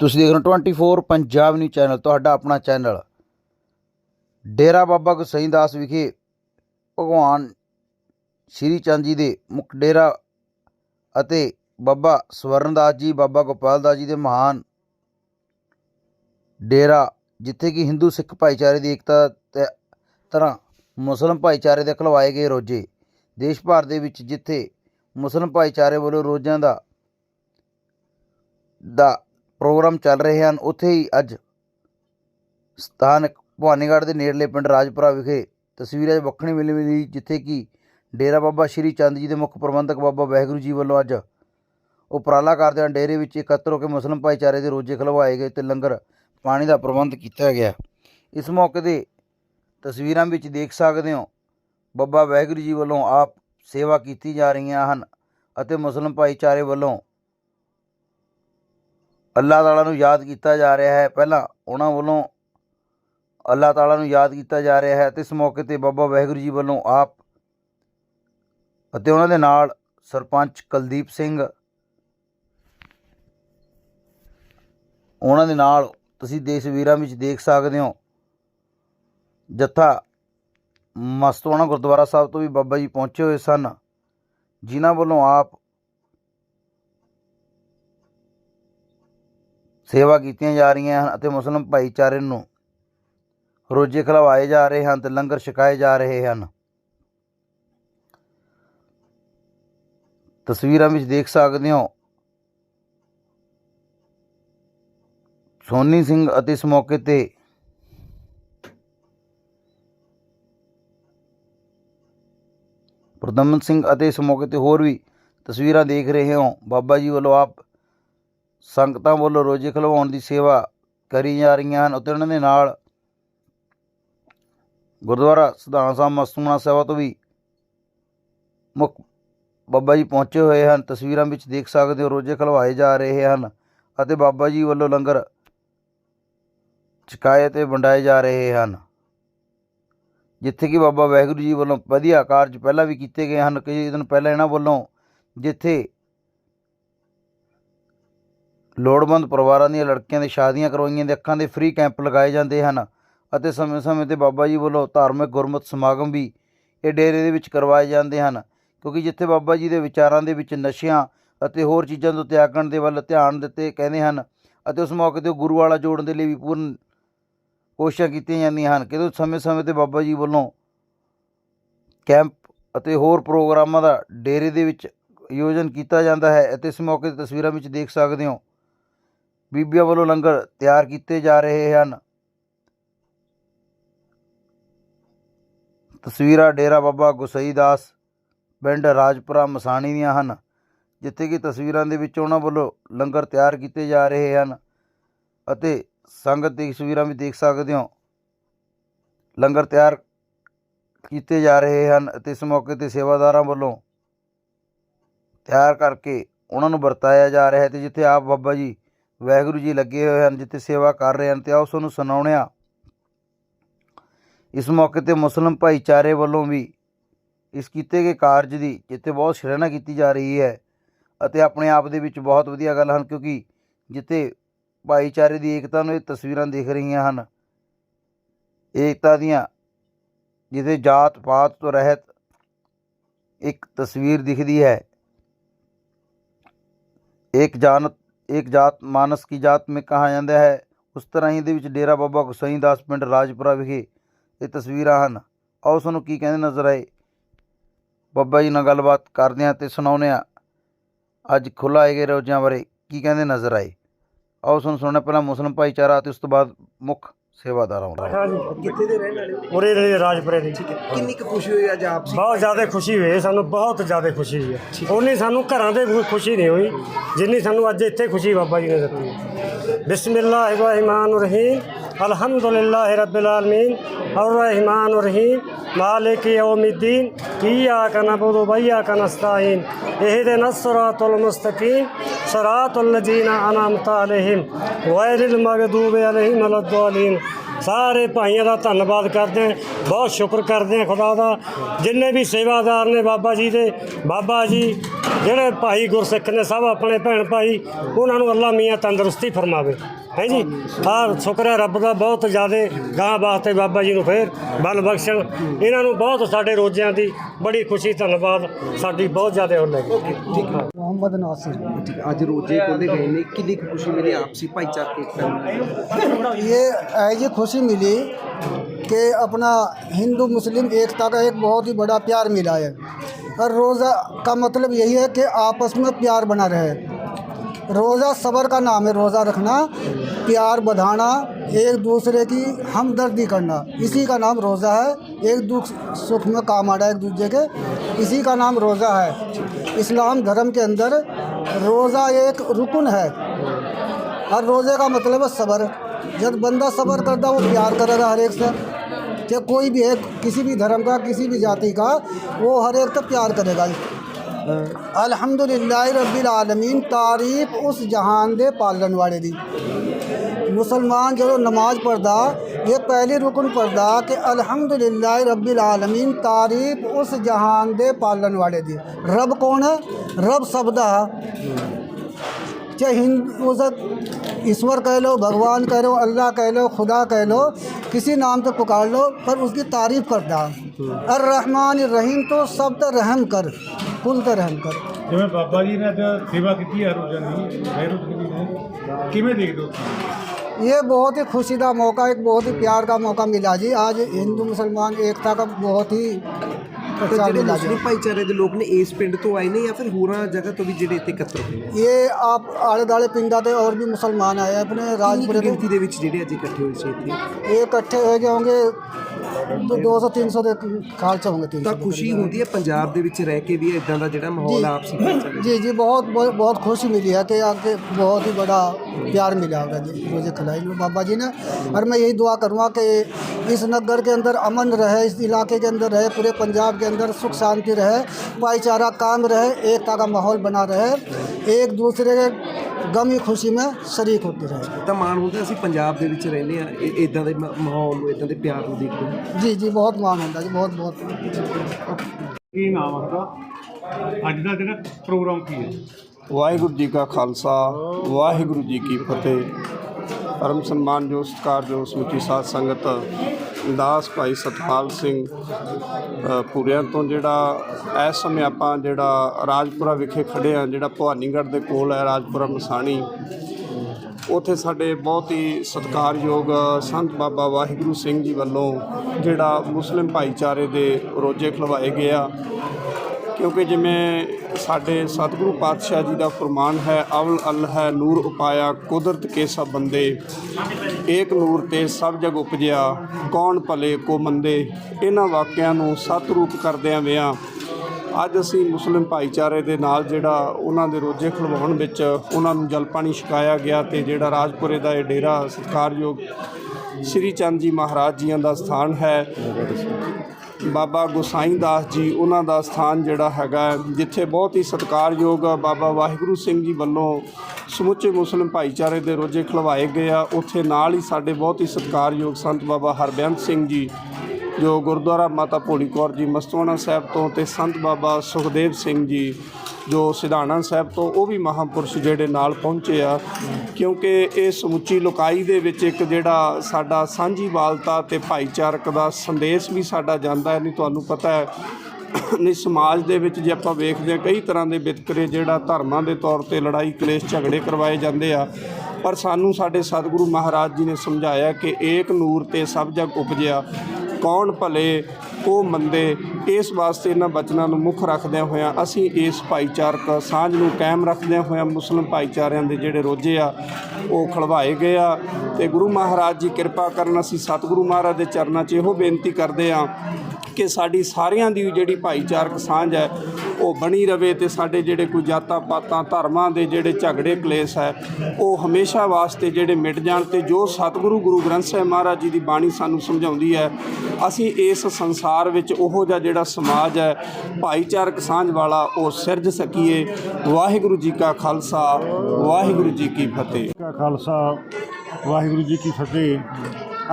ਤੁਸੀਂ ਦੇਖ ਰਹੇ ਹੋ 24 ਪੰਜਾਬ ਨਿਊਜ਼ ਚੈਨਲ ਤੁਹਾਡਾ ਆਪਣਾ ਚੈਨਲ ਡੇਰਾ ਬਾਬਾ ਗੁਸਈ ਦਾਸ ਵਿਖੇ ਭਗਵਾਨ ਸ਼੍ਰੀ ਚੰਦ ਜੀ ਦੇ ਮੁੱਖ ਡੇਰਾ ਅਤੇ ਬਾਬਾ ਸਵਰਨਦਾਸ ਜੀ, ਬਾਬਾ ਗੋਪਾਲ ਦਾਸ ਜੀ ਦੇ ਮਹਾਨ ਡੇਰਾ, ਜਿੱਥੇ ਕਿ ਹਿੰਦੂ ਸਿੱਖ ਭਾਈਚਾਰੇ ਦੀ ਏਕਤਾ ਤਰ੍ਹਾਂ ਮੁਸਲਮ ਭਾਈਚਾਰੇ ਦੇ ਖਲਵਾਏ ਗਏ ਰੋਜੇ, ਦੇਸ਼ ਭਰ ਦੇ ਵਿੱਚ ਜਿੱਥੇ ਮੁਸਲਮ ਭਾਈਚਾਰੇ ਵੱਲੋਂ ਰੋਜ਼ਿਆਂ ਦਾ ਦਾ ਪ੍ਰੋਗਰਾਮ ਚੱਲ ਰਹੇ ਹਨ। ਉੱਥੇ ਹੀ ਅੱਜ ਸਥਾਨਕ ਭਵਾਨੀਗੜ੍ਹ ਦੇ ਨੇੜਲੇ ਪਿੰਡ ਰਾਜਪੁਰਾ ਵਿਖੇ ਤਸਵੀਰਾਂ ਵੱਖਣੀ ਮਿਲੀ ਮਿਲੀ ਜਿੱਥੇ ਕਿ ਡੇਰਾ ਬਾਬਾ ਸ਼੍ਰੀ ਚੰਦ ਜੀ ਦੇ ਮੁੱਖ ਪ੍ਰਬੰਧਕ ਬਾਬਾ ਵਹਿਗੁਰੂ ਜੀ ਵੱਲੋਂ ਅੱਜ ਉਪਰਾਲਾ ਕਰਦੇ ਹਨ। ਡੇਰੇ ਵਿੱਚ ਇਕੱਤਰ ਹੋ ਕੇ ਮੁਸਲਮ ਭਾਈਚਾਰੇ ਦੇ ਰੋਜੇ ਖਲਵਾਏ ਗਏ ਤੇ ਲੰਗਰ ਪਾਣੀ ਦਾ ਪ੍ਰਬੰਧ ਕੀਤਾ ਗਿਆ। ਇਸ ਮੌਕੇ ਤੇ ਤਸਵੀਰਾਂ ਵਿੱਚ ਦੇਖ ਸਕਦੇ ਹੋ, ਬਾਬਾ ਵਹਿਗੁਰੂ ਜੀ ਵੱਲੋਂ ਆਪ ਸੇਵਾ ਕੀਤੀ ਜਾ ਰਹੀਆਂ ਹਨ ਅਤੇ ਮੁਸਲਮ ਭਾਈਚਾਰੇ ਵੱਲੋਂ ਅੱਲਾਹ ਤਾਲਾ ਨੂੰ ਯਾਦ ਕੀਤਾ ਜਾ ਰਿਹਾ ਹੈ। ਪਹਿਲਾਂ ਉਹਨਾਂ ਵੱਲੋਂ ਅੱਲਾਹ ਤਾਲਾ ਨੂੰ ਯਾਦ ਕੀਤਾ ਜਾ ਰਿਹਾ ਹੈ। ਤੇ ਇਸ ਮੌਕੇ ਤੇ ਬਾਬਾ ਵਾਹਿਗੁਰੂ ਜੀ ਵੱਲੋਂ ਆਪ ਅਤੇ ਉਹਨਾਂ ਦੇ ਨਾਲ ਸਰਪੰਚ ਕੁਲਦੀਪ ਸਿੰਘ, ਉਹਨਾਂ ਦੇ ਨਾਲ ਤੁਸੀਂ ਦੇਸਵੀਰਾਂ ਵਿੱਚ ਦੇਖ ਸਕਦੇ ਹੋ। ਜੱਥਾ ਮਸਤੋਣਾ ਗੁਰਦੁਆਰਾ ਸਾਹਿਬ ਤੋਂ ਵੀ ਬਾਬਾ ਜੀ ਪਹੁੰਚੇ ਹੋਏ ਸਨ। ਜਿਨ੍ਹਾਂ ਵੱਲੋਂ ਆਪ ਸੇਵਾ ਕੀਤੀਆਂ ਜਾ ਰਹੀਆਂ ਹਨ ਅਤੇ ਮੁਸਲਮ ਭਾਈਚਾਰੇ ਨੂੰ ਰੋਜੇ ਖਿਲਵਾਏ ਜਾ ਰਹੇ ਹਨ ਤੇ ਲੰਗਰ ਛਕਾਏ ਜਾ ਰਹੇ ਹਨ। ਤਸਵੀਰਾਂ ਵਿੱਚ ਦੇਖ ਸਕਦੇ ਹੋ। ਸੋਨੀ ਸਿੰਘ ਅਤੇ ਇਸ ਮੌਕੇ ਤੇ ਪ੍ਰਦਮਨ ਸਿੰਘ ਅਤੇ ਇਸ ਮੌਕੇ ਤੇ ਹੋਰ ਵੀ ਤਸਵੀਰਾਂ ਦੇਖ ਰਹੇ ਹੋ। ਬਾਬਾ ਜੀ ਵੱਲੋਂ ਆਪ ਸੰਗਤਾਂ ਵੱਲੋਂ ਰੋਜ਼ੇ ਖਲਵਾਉਣ ਦੀ ਸੇਵਾ ਕਰੀ ਜਾ ਰਹੀਆਂ ਹਨ ਅਤੇ ਉਹਨਾਂ ਦੇ ਨਾਲ ਗੁਰਦੁਆਰਾ ਸਿਧਾਂਤ ਸਾਹਿਬ ਮਸਤੂਣਾ ਸੇਵਾ ਤੋਂ ਵੀ ਮੁੱਖ ਬਾਬਾ ਜੀ ਪਹੁੰਚੇ ਹੋਏ ਹਨ। ਤਸਵੀਰਾਂ ਵਿੱਚ ਦੇਖ ਸਕਦੇ ਹੋ ਰੋਜ਼ੇ ਖਲਵਾਏ ਜਾ ਰਹੇ ਹਨ ਅਤੇ ਬਾਬਾ ਜੀ ਵੱਲੋਂ ਲੰਗਰ ਛਕਾਏ ਤੇ ਵੰਡਾਏ ਜਾ ਰਹੇ ਹਨ। ਜਿੱਥੇ ਕਿ ਬਾਬਾ ਵਾਹਿਗੁਰੂ ਜੀ ਵੱਲੋਂ ਵਧੀਆ ਕਾਰਜ ਪਹਿਲਾਂ ਵੀ ਕੀਤੇ ਗਏ ਹਨ। ਕਈ ਦਿਨ ਪਹਿਲਾਂ ਇਹਨਾਂ ਵੱਲੋਂ ਜਿੱਥੇ ਲੋੜਵੰਦ ਪਰਿਵਾਰਾਂ ਦੀਆਂ ਲੜਕੀਆਂ ਦੀ ਸ਼ਾਦੀਆਂ ਕਰਵਾਈਆਂ ਦੇ ਅੱਖਾਂ ਦੇ ਫ੍ਰੀ ਕੈਂਪ ਲਗਾਏ ਜਾਂਦੇ ਹਨ ਅਤੇ ਸਮੇਂ-ਸਮੇਂ ਤੇ ਬਾਬਾ ਜੀ ਵੱਲੋਂ ਧਾਰਮਿਕ ਗੁਰਮਤ ਸਮਾਗਮ ਵੀ ਇਹ ਡੇਰੇ ਦੇ ਵਿੱਚ ਕਰਵਾਏ ਜਾਂਦੇ ਹਨ, ਕਿਉਂਕਿ ਜਿੱਥੇ ਬਾਬਾ ਜੀ ਦੇ ਵਿਚਾਰਾਂ ਦੇ ਵਿੱਚ ਨਸ਼ਿਆਂ ਅਤੇ ਹੋਰ ਚੀਜ਼ਾਂ ਤੋਂ ਤਿਆਗਣ ਦੇ ਵੱਲ ਧਿਆਨ ਦਿੱਤੇ ਕਹਿੰਦੇ ਹਨ ਅਤੇ ਉਸ ਮੌਕੇ ਤੇ ਉਹ ਗੁਰੂ ਵਾਲਾ ਜੋੜਨ ਦੇ ਲਈ ਵੀ ਪੂਰਨ ਕੋਸ਼ਿਸ਼ਾਂ ਕੀਤੀਆਂ ਜਾਂਦੀਆਂ ਹਨ, ਕਿਉਂਕਿ ਸਮੇਂ-ਸਮੇਂ ਤੇ ਬਾਬਾ ਜੀ ਵੱਲੋਂ ਕੈਂਪ ਅਤੇ ਹੋਰ ਪ੍ਰੋਗਰਾਮਾਂ ਦਾ ਡੇਰੇ ਦੇ ਵਿੱਚ ਆਯੋਜਨ ਕੀਤਾ ਜਾਂਦਾ ਹੈ ਅਤੇ ਇਸ ਮੌਕੇ ਤੇ ਤਸਵੀਰਾਂ ਵਿੱਚ ਦੇਖ ਸਕਦੇ ਹੋ ਬੀਬੀਆਂ ਵੱਲੋਂ ਲੰਗਰ ਤਿਆਰ ਕੀਤੇ ਜਾ ਰਹੇ ਹਨ। ਤਸਵੀਰਾਂ ਡੇਰਾ ਬਾਬਾ ਗੁਸਈ ਦਾਸ, ਪਿੰਡ ਰਾਜਪੁਰਾ ਮਸਾਣੀ ਦੀਆਂ ਹਨ, ਜਿੱਥੇ ਕਿ ਤਸਵੀਰਾਂ ਦੇ ਵਿੱਚ ਉਹਨਾਂ ਵੱਲੋਂ ਲੰਗਰ ਤਿਆਰ ਕੀਤੇ ਜਾ ਰਹੇ ਹਨ ਅਤੇ ਸੰਗਤ ਦੀ ਤਸਵੀਰਾਂ ਵੀ ਦੇਖ ਸਕਦੇ ਹੋ। ਲੰਗਰ ਤਿਆਰ ਕੀਤੇ ਜਾ ਰਹੇ ਹਨ ਅਤੇ ਇਸ ਮੌਕੇ ਤੇ ਸੇਵਾਦਾਰਾਂ ਵੱਲੋਂ ਤਿਆਰ ਕਰਕੇ ਉਹਨਾਂ ਨੂੰ ਵਰਤਾਇਆ ਜਾ ਰਿਹਾ ਹੈ ਤੇ ਜਿੱਥੇ ਆਪ ਬਾਬਾ ਜੀ ਵਾਹਿਗੁਰੂ ਜੀ ਲੱਗੇ ਹੋਏ ਹਨ, ਜਿੱਥੇ ਸੇਵਾ ਕਰ ਰਹੇ ਹਨ ਤੇ ਆਓ ਤੁਹਾਨੂੰ ਸੁਣਾਉਣਿਆ ਇਸ ਮੌਕੇ ਤੇ ਮੁਸਲਮ ਭਾਈਚਾਰੇ ਵੱਲੋਂ ਵੀ ਇਸ ਕੀਤੇ ਗਏ ਕਾਰਜ ਦੀ ਜਿੱਥੇ ਬਹੁਤ ਸ਼ਲਾਘਾ ਕੀਤੀ ਜਾ ਰਹੀ ਹੈ ਅਤੇ ਆਪਣੇ ਆਪ ਦੇ ਵਿੱਚ ਬਹੁਤ ਵਧੀਆ ਗੱਲ ਹਨ, ਕਿਉਂਕਿ ਜਿੱਥੇ ਭਾਈਚਾਰੇ ਦੀ ਏਕਤਾ ਨੂੰ ਇਹ ਤਸਵੀਰਾਂ ਦਿਖ ਰਹੀਆਂ ਹਨ, ਏਕਤਾ ਦੀਆਂ, ਜਿੱਥੇ ਜਾਤ ਪਾਤ ਤੋਂ ਰਹਿਤ ਇੱਕ ਤਸਵੀਰ ਦਿਖਦੀ ਹੈ। ਇੱਕ ਜਾਨਤ ਇੱਕ ਜਾਤ ਮਾਨਸ ਕੀ ਜਾਤ ਮੇ ਕਹਾ ਜਾਂਦਾ ਹੈ ਉਸ ਤਰ੍ਹਾਂ ਹੀ ਇਹਦੇ ਵਿੱਚ ਡੇਰਾ ਬਾਬਾ ਗੁਸਾਈ ਦਾਸ ਪਿੰਡ ਰਾਜਪੁਰਾ ਵਿਖੇ ਇਹ ਤਸਵੀਰਾਂ ਹਨ ਆਓ ਸਾਨੂੰ ਕੀ ਕਹਿੰਦੇ ਨਜ਼ਰ ਆਏ ਬਾਬਾ ਜੀ ਨਾਲ ਗੱਲਬਾਤ ਕਰਦੇ ਹਾਂ ਤੇ ਸੁਣਾਉਂਦੇ ਹਾਂ ਅੱਜ ਖੁੱਲ੍ਹਾ ਆਏ ਗਏ ਰੋਜ਼ਾਂ ਬਾਰੇ ਕੀ ਕਹਿੰਦੇ ਨਜ਼ਰ ਆਏ ਆਓ ਸਾਨੂੰ ਸੁਣਨਾ ਪਹਿਲਾਂ ਮੁਸਲਮ ਭਾਈਚਾਰਾ ਤੇ ਉਸ ਤੋਂ ਬਾਅਦ ਮੁੱਖ ਸੇਵਾਦਾਰ ਆਉਂਦਾ ਹਾਂਜੀ। ਕਿੱਥੇ ਦੇ ਰਹਿਣ ਵਾਲੇ ਹੋ? ਮੁਰੇ ਦੇ ਰਾਜਪੁਰੇ ਦੇ ਠੀਕ ਹੈ। ਕਿੰਨੀ ਕੁ ਖੁਸ਼ੀ ਹੋਈ ਅੱਜ ਆਪਸੀ? ਬਹੁਤ ਜ਼ਿਆਦਾ ਖੁਸ਼ੀ ਹੋਈ ਸਾਨੂੰ ਬਹੁਤ ਜ਼ਿਆਦਾ ਖੁਸ਼ੀ ਹੋਈ ਹੈ। ਸਾਨੂੰ ਘਰਾਂ ਦੇ ਕੋਈ ਖੁਸ਼ੀ ਨਹੀਂ ਹੋਈ ਜਿੰਨੀ ਸਾਨੂੰ ਅੱਜ ਇੱਥੇ ਖੁਸ਼ੀ ਬਾਬਾ ਜੀ ਨੇ ਦਿੱਤੀ ਬਿਸਮਿਲ੍ਲਾਹਿ ਰਹਿਮਾਨ ਰਹੀਮ ਅਲਹਮਦੁਲਿਲਾਹਿ ਰੱਬਿਲ ਆਲਮੀਨ ਅਰ ਰਹਿਮਾਨ ਰਹੀਮ ਮਾਲਿਕ ਯੌਮਿਦਦੀਨ ਇyyaka ਨਅਬੂਦੁ ਵ ਇyyaka ਨਸਤਾਈਨ ਇਹਦਿਨਸ ਸਿਰਾਤਲ ਮੁਸਤਕੀਮ صراط الذين أنعمت عليهم ਗੈਰਿਲ ਮਗਦੂਬਿ ਅਲੈਹਿਮ ਵਲੱਦਾਲੀਨ ਸਾਰੇ ਭਾਈਆਂ ਦਾ ਧੰਨਵਾਦ ਕਰਦੇ ਹਾਂ, ਬਹੁਤ ਸ਼ੁਕਰ ਕਰਦੇ ਹਾਂ ਖੁਦਾ ਦਾ। ਜਿੰਨੇ ਵੀ ਸੇਵਾਦਾਰ ਨੇ ਬਾਬਾ ਜੀ ਦੇ, ਬਾਬਾ ਜੀ, ਜਿਹੜੇ ਭਾਈ ਗੁਰਸਿੱਖ ਨੇ ਸਭ ਆਪਣੇ ਭੈਣ ਭਾਈ, ਉਹਨਾਂ ਨੂੰ ਅੱਲਾ ਮੀਆਂ ਤੰਦਰੁਸਤੀ ਫਰਮਾਵੇ। ਹੈ ਜੀ ਹਾਂ ਸ਼ੁਕਰ ਹੈ ਰੱਬ ਦਾ ਬਹੁਤ ਜ਼ਿਆਦਾ ਗਾਂ ਵਾਸਤੇ ਬਾਬਾ ਜੀ ਨੂੰ ਫੇਰ ਬਲ ਬਖਸ਼ਣ ਇਹਨਾਂ ਨੂੰ ਬਹੁਤ ਸਾਡੇ ਰੋਜ਼ਿਆਂ ਦੀ ਬੜੀ ਖੁਸ਼ੀ ਧੰਨਵਾਦ ਸਾਡੀ ਬਹੁਤ ਜ਼ਿਆਦਾ ਹੋ ਲੱਗੀ ਮੁਹੰਮਦ ਨਾਸਿਰ ਠੀਕ ਹੈ। ਅੱਜ ਰੋਜੇ ਖੋਲੇ ਗਏ ਨੇ ਕਿੰਨੀ ਕੁ ਖੁਸ਼ੀ ਮਿਲੀ ਆਪਸੀ ਭਾਈਚਾਰਕ ਏਕਤਾ ਨੂੰ ये ऐसी खुशी मिली कि अपना हिंदू मुस्लिम एकता का एक बहुत ही बड़ा प्यार मिला है और रोज़ा का मतलब यही है कि आपस में प्यार बना रहे روزہ صبر کا نام ہے، روزہ رکھنا، پیار بدھانا، ایک دوسرے کی ہمدردی کرنا۔ اسی کا نام روزہ ہے۔ ایک دکھ سکھ میں کام آنا ایک دوسرے کے۔ اسی کا نام روزہ ہے۔ اسلام دھرم کے اندر روزہ ایک رکن ہے۔ ہر روزے کا مطلب ہے صبر۔ جب بندہ صبر کرتا وہ پیار کرے گا ہر ایک سے۔ کہ کوئی بھی ایک، کسی بھی دھرم کا، کسی بھی جاتی کا، وہ ہر ایک سے پیار کرے گا۔ الحمد للہ رب العالمین، تعریف اس جہان دے پالن والے دی۔ مسلمان جو نماز پردہ یہ پہلی رکن پردہ کہ الحمد للہ رب العالمین، تعریف اس جہان دے پالن والے دی۔ رب کون ہے؟ رب سبدہ چاہے ہند ایشور کہہ لو، بھگوان کہہ لو، اللہ کہہ لو، خدا کہہ لو، کسی نام سے پکار لو، پر اس کی تعریف کردہ الرحمن الرحیم تو سب رحم کر۔ ਖੁੱਲ੍ਹ ਕੇ ਰਹਿਣ ਕਰੋ ਜਿਵੇਂ ਬਾਬਾ ਜੀ ਨੇ ਅੱਜ ਸੇਵਾ ਕੀਤੀ ਹੈ ਰੋਜ਼ਾਂ ਦੀ ਵੈਰੂ ਜੀ ਨੇ ਕਿਵੇਂ ਦੇਖਦੇ ਹੋ یہ بہت ہی خوشی کا موقع ایک بہت ہی پیار کا موقع ملا جی آج ہندو مسلمان ایکتا کا بہت ہی مسلمان آئے ہیں اپنے راجپورے ਤੋਂ ਗਿਣਤੀ ਦੇ ਵਿੱਚ ਜਿਹੜੇ ਅੱਜ ਇਕੱਠੇ ਹੋਏ तो दो सौ तीन सौ के ख्याल से होंगे तीन ਤਾਂ सौ ਖੁਸ਼ੀ ਹੁੰਦੀ ਹੈ ਪੰਜਾਬ ਦੇ ਵਿੱਚ ਰਹਿ ਕੇ ਵੀ ਇਦਾਂ ਦਾ ਜਿਹੜਾ ਮਾਹੌਲ ਆ ਆਪਸੀ ਭਾਈਚਾਰੇ जी जी बहुत बहुत बहुत खुशी मिली है कि आके बहुत ही बड़ा प्यार मिला होगा जी रोजे खिलाई में बाबा जी ने और मैं यही दुआ करूँगा कि इस नगर के अंदर अमन रहे इस इलाके के अंदर रहे पूरे पंजाब के अंदर सुख शांति रहे भाईचारा काम रहे एकता का माहौल बना रहे एक दूसरे के ਗਮੀ ਖੁਸ਼ੀ ਮੈਂ ਸ਼ਰੀਕ ਹੋਤੇ ਰਹੇ ਤਾਂ ਮਾਣ ਹੁੰਦਾ ਅਸੀਂ ਪੰਜਾਬ ਦੇ ਵਿੱਚ ਰਹਿੰਦੇ ਆ ਇਦਾਂ ਦੇ ਮਾਹੌਲ ਨੂੰ ਇਦਾਂ ਦੇ ਪਿਆਰ ਨੂੰ ਦੇਖਦੇ ਜੀ ਜੀ ਬਹੁਤ ਮਾਣ ਹੁੰਦਾ ਜੀ ਬਹੁਤ ਬਹੁਤ। ਕੀ ਨਾਮ ਆ ਅੱਜ ਦਾ ਜਿਹੜਾ ਪ੍ਰੋਗਰਾਮ ਕੀ ਹੈ? ਵਾਹਿਗੁਰੂ ਜੀ ਕਾ ਖਾਲਸਾ ਵਾਹਿਗੁਰੂ ਜੀ ਕੀ ਫਤਿਹ। ਪਰਮ ਸਨਮਾਨਯੋਗ ਜੋ ਸਮੁੱਚੀ ਸਾਧ ਸੰਗਤ ਦਾਸ ਭਾਈ ਸਤਪਾਲ ਸਿੰਘ ਅ, ਤੋਂ ਜਿਹੜਾ ਇਸ ਸਮੇਂ ਆਪਾਂ ਜਿਹੜਾ ਰਾਜਪੁਰਾ ਵਿਖੇ ਖੜੇ ਆ ਜਿਹੜਾ ਭਵਾਨੀਗੜ੍ਹ ਦੇ ਕੋਲ ਹੈ ਰਾਜਪੁਰਾ ਮਸਾਣੀ ਉੱਥੇ ਸਾਡੇ ਬਹੁਤ ਹੀ ਸਤਿਕਾਰਯੋਗ ਸੰਤ ਬਾਬਾ ਵਾਹਿਗੁਰੂ ਸਿੰਘ ਜੀ ਵੱਲੋਂ ਜਿਹੜਾ ਮੁਸਲਿਮ ਭਾਈਚਾਰੇ ਦੇ ਰੋਜੇ ਖਲਵਾਏ ਗਏ ਆ। ਕਿਉਂਕਿ ਜਿਵੇਂ ਸਾਡੇ ਸਤਿਗੁਰੂ ਪਾਤਸ਼ਾਹ ਜੀ ਦਾ ਫਰਮਾਨ ਹੈ, ਅਵਲ ਅਲ ਹੈ, ਨੂਰ ਉਪਾਇਆ, ਕੁਦਰਤ ਕੇ ਸਭ ਬੰਦੇ। ਏਕ ਨੂਰ ਤੇ ਸਭ ਜਗ ਉਪਜਿਆ, ਕੌਣ ਭਲੇ, ਕੋ ਮੰਦੇ। ਇਹਨਾਂ ਵਾਕਿਆਂ ਨੂੰ ਸਤ ਰੂਪ ਕਰਦਿਆਂ ਵਿਆਂ ਅੱਜ ਅਸੀਂ ਮੁਸਲਿਮ ਭਾਈਚਾਰੇ ਦੇ ਨਾਲ ਜਿਹੜਾ ਉਹਨਾਂ ਦੇ ਰੋਜੇ ਖਲਵਾਉਣ ਵਿੱਚ ਉਹਨਾਂ ਨੂੰ ਜਲ ਪਾਣੀ ਛਕਾਇਆ ਗਿਆ ਤੇ ਜਿਹੜਾ ਰਾਜਪੁਰੇ ਦਾ ਇਹ ਡੇਰਾ ਸਤਿਕਾਰਯੋਗ ਸ੍ਰੀ ਚੰਦ ਜੀ ਮਹਾਰਾਜ ਜੀਆਂ ਦਾ ਸਥਾਨ ਹੈ ਬਾਬਾ ਗੁਸਾਈ ਦਾਸ ਜੀ, ਉਹਨਾਂ ਦਾ ਸਥਾਨ ਜਿਹੜਾ ਹੈਗਾ ਜਿੱਥੇ ਬਹੁਤ ਹੀ ਸਤਿਕਾਰਯੋਗ ਬਾਬਾ ਵਾਹਿਗੁਰੂ ਸਿੰਘ ਜੀ ਵੱਲੋਂ ਸਮੁੱਚੇ ਮੁਸਲਿਮ ਭਾਈਚਾਰੇ ਦੇ ਰੋਜੇ ਖਲਵਾਏ ਗਏ ਆ। ਉੱਥੇ ਨਾਲ ਹੀ ਸਾਡੇ ਬਹੁਤ ਹੀ ਸਤਿਕਾਰਯੋਗ ਸੰਤ ਬਾਬਾ ਹਰਬਿਆਨ ਸਿੰਘ ਜੀ ਜੋ ਗੁਰਦੁਆਰਾ ਮਾਤਾ ਭੋਲੀ ਕੌਰ ਜੀ ਮਸਤਵਾਣਾ ਸਾਹਿਬ ਤੋਂ ਤੇ ਸੰਤ ਬਾਬਾ ਸੁਖਦੇਵ ਸਿੰਘ ਜੀ ਜੋ ਸਿਧਾਣਾ ਸਾਹਿਬ ਤੋਂ, ਉਹ ਵੀ ਮਹਾਂਪੁਰਸ਼ ਜਿਹੜੇ ਨਾਲ ਪਹੁੰਚੇ ਆ। ਕਿਉਂਕਿ ਇਹ ਸਮੁੱਚੀ ਲੋਕਾਈ ਦੇ ਵਿੱਚ ਇੱਕ ਜਿਹੜਾ ਸਾਡਾ ਸਾਂਝੀਵਾਲਤਾ ਤੇ ਭਾਈਚਾਰਕ ਦਾ ਸੰਦੇਸ਼ ਵੀ ਸਾਡਾ ਜਾਂਦਾ ਹੈ। ਨਹੀਂ, ਤੁਹਾਨੂੰ ਪਤਾ ਹੈ, ਨਹੀਂ, ਸਮਾਜ ਦੇ ਵਿੱਚ ਜੇ ਆਪਾਂ ਵੇਖਦੇ ਹਾਂ, ਕਈ ਤਰ੍ਹਾਂ ਦੇ ਵਿਤਕਰੇ ਜਿਹੜਾ ਧਰਮਾਂ ਦੇ ਤੌਰ ਤੇ ਲੜਾਈ ਕਲੇਸ਼ ਝਗੜੇ ਕਰਵਾਏ ਜਾਂਦੇ ਆ। ਪਰ ਸਾਨੂੰ ਸਾਡੇ ਸਤਿਗੁਰੂ ਮਹਾਰਾਜ ਜੀ ਨੇ ਸਮਝਾਇਆ ਕਿ ਏਕ ਨੂਰ ਤੇ ਸਭ ਜਗ ਉਪਜਿਆ। ਕੌਣ ਭਲੇ ਉਹ ਮੰਦੇ, ਇਸ ਵਾਸਤੇ ਇਹਨਾਂ ਬਚਨਾਂ ਨੂੰ ਮੁੱਖ ਰੱਖਦਿਆਂ ਹੋਇਆਂ ਅਸੀਂ ਇਸ ਭਾਈਚਾਰਕ ਸਾਂਝ ਨੂੰ ਕਾਇਮ ਰੱਖਦਿਆਂ ਹੋਇਆਂ ਮੁਸਲਿਮ ਭਾਈਚਾਰਿਆਂ ਦੇ ਜਿਹੜੇ ਰੋਜੇ ਆ, ਉਹ ਖਲਵਾਏ ਗਏ ਆ ਤੇ ਗੁਰੂ ਮਹਾਰਾਜ ਜੀ ਕਿਰਪਾ ਕਰਨ ਅਸੀਂ ਸਤਿਗੁਰੂ ਮਹਾਰਾਜ ਦੇ ਚਰਨਾਂ 'ਚ ਇਹੋ ਬੇਨਤੀ ਕਰਦੇ ਆ ਕਿ ਸਾਡੀ ਸਾਰਿਆਂ ਦੀ ਜਿਹੜੀ ਭਾਈਚਾਰਕ ਸਾਂਝ ਹੈ, ਉਹ ਬਣੀ ਰਵੇ ਤੇ ਸਾਡੇ ਜਿਹੜੇ ਕੋਈ ਜਾਤਾਂ ਪਾਤਾਂ, ਧਰਮਾਂ ਦੇ ਜਿਹੜੇ ਝਗੜੇ ਕਲੇਸ਼ ਹੈ, ਉਹ ਹਮੇਸ਼ਾ ਵਾਸਤੇ ਜਿਹੜੇ ਮਿਟ ਜਾਣ ਤੇ ਜੋ ਸਤਿਗੁਰੂ ਗੁਰੂ ਗ੍ਰੰਥ ਸਾਹਿਬ ਮਹਾਰਾਜ ਜੀ ਦੀ ਬਾਣੀ ਸਾਨੂੰ ਸਮਝਾਉਂਦੀ ਹੈ, ਅਸੀਂ ਇਸ ਸੰਸਾਰ ਵਿੱਚ ਉਹੋ ਜਿਹਾ ਜਿਹੜਾ ਸਮਾਜ ਹੈ, ਭਾਈਚਾਰਕ ਸਾਂਝ ਵਾਲਾ ਉਹ ਸਿਰਜ ਸਕੀਏ। ਵਾਹਿਗੁਰੂ ਜੀ ਕਾ ਖਾਲਸਾ, ਵਾਹਿਗੁਰੂ ਜੀ ਕੀ ਫਤਿਹ। ਕਾ ਖਾਲਸਾ, ਵਾਹਿਗੁਰੂ ਜੀ ਕੀ ਫਤਿਹ।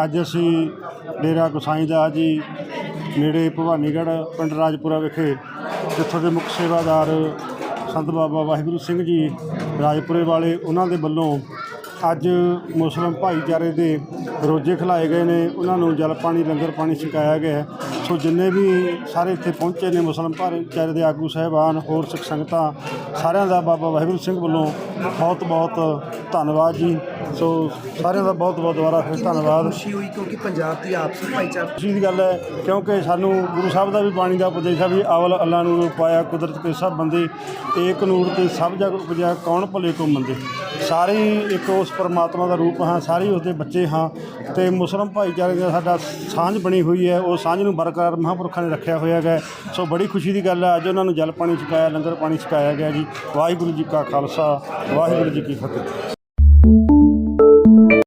ਅੱਜ ਅਸੀਂ ਡੇਰਾ ਗੁਸਾਈ ਦਾ ਜੀ ਨੇੜੇ ਭਵਾਨੀਗੜ੍ਹ, ਪਿੰਡ ਰਾਜਪੁਰਾ ਵਿਖੇ, ਜਿੱਥੋਂ ਦੇ ਮੁੱਖ ਸੇਵਾਦਾਰ ਸੰਤ ਬਾਬਾ ਵਾਹਿਗੁਰੂ ਸਿੰਘ ਜੀ ਰਾਜਪੁਰੇ ਵਾਲੇ, ਉਹਨਾਂ ਦੇ ਵੱਲੋਂ ਅੱਜ ਮੁਸਲਿਮ ਭਾਈਚਾਰੇ ਦੇ ਰੋਜੇ ਖਿਲਾਏ ਗਏ ਨੇ ਉਹਨਾਂ ਨੂੰ ਜਲ ਪਾਣੀ ਲੰਗਰ ਪਾਣੀ ਛਕਾਇਆ ਗਿਆ ਹੈ। ਸੋ ਜਿੰਨੇ ਵੀ ਸਾਰੇ ਇੱਥੇ ਪਹੁੰਚੇ ਨੇ ਮੁਸਲਿਮ ਭਾਈਚਾਰੇ ਦੇ ਆਗੂ ਸਾਹਿਬਾਨ ਹੋਰ ਸਿੱਖ ਸੰਗਤਾਂ ਸਾਰਿਆਂ ਦਾ ਬਾਬਾ ਵਾਹਿਗੁਰੂ ਸਿੰਘ ਵੱਲੋਂ ਬਹੁਤ ਬਹੁਤ ਧੰਨਵਾਦ ਜੀ। ਸੋ ਸਾਰਿਆਂ ਦਾ ਬਹੁਤ ਬਹੁਤ ਦੁਬਾਰਾ ਫਿਰ ਧੰਨਵਾਦ। ਖੁਸ਼ੀ ਹੋਈ ਕਿਉਂਕਿ ਪੰਜਾਬ ਦੀ ਆਪਸੀ ਭਾਈਚਾਰਾ ਖੁਸ਼ੀ ਦੀ ਗੱਲ ਹੈ ਕਿਉਂਕਿ ਸਾਨੂੰ ਗੁਰੂ ਸਾਹਿਬ ਦਾ ਵੀ ਬਾਣੀ ਦਾ ਉਪਦੇਸ਼ ਹੈ ਵੀ ਅਵਲ ਅੱਲਾ ਨੂੰ ਪਾਇਆ ਕੁਦਰਤ ਕੇ ਸਭ ਬੰਦੇ ਏਕ ਨੂਰ ਤੇ ਸਭ ਜਗ ਉਪਜਿਆ ਕੌਣ ਭਲੇ ਕੋ ਮੰਦੇ। ਸਾਰੇ ਇੱਕ ਉਸ ਪਰਮਾਤਮਾ ਦਾ ਰੂਪ ਹਾਂ ਸਾਰੇ ਉਸਦੇ ਬੱਚੇ ਹਾਂ। ਤੇ ਮੁਸਲਮ ਭਾਈਚਾਰੇ ਦਾ ਸਾਡਾ ਸਾਂਝ ਬਣੀ ਹੋਈ ਹੈ, ਉਹ ਸਾਂਝ ਨੂੰ ਬਰਕਰਾਰ ਮਹਾਂਪੁਰਖਾਂ ਨੇ ਰੱਖਿਆ ਹੋਇਆ ਹੈ। ਸੋ ਬੜੀ ਖੁਸ਼ੀ ਦੀ ਗੱਲ ਹੈ, ਅੱਜ ਉਹਨਾਂ ਨੂੰ ਜਲ ਪਾਣੀ ਛਕਾਇਆ, ਲੰਗਰ ਪਾਣੀ ਛਕਾਇਆ ਗਿਆ ਜੀ। ਵਾਹਿਗੁਰੂ ਜੀ ਕਾ ਖਾਲਸਾ, ਵਾਹਿਗੁਰੂ ਜੀ ਕੀ ਫਤਿਹ।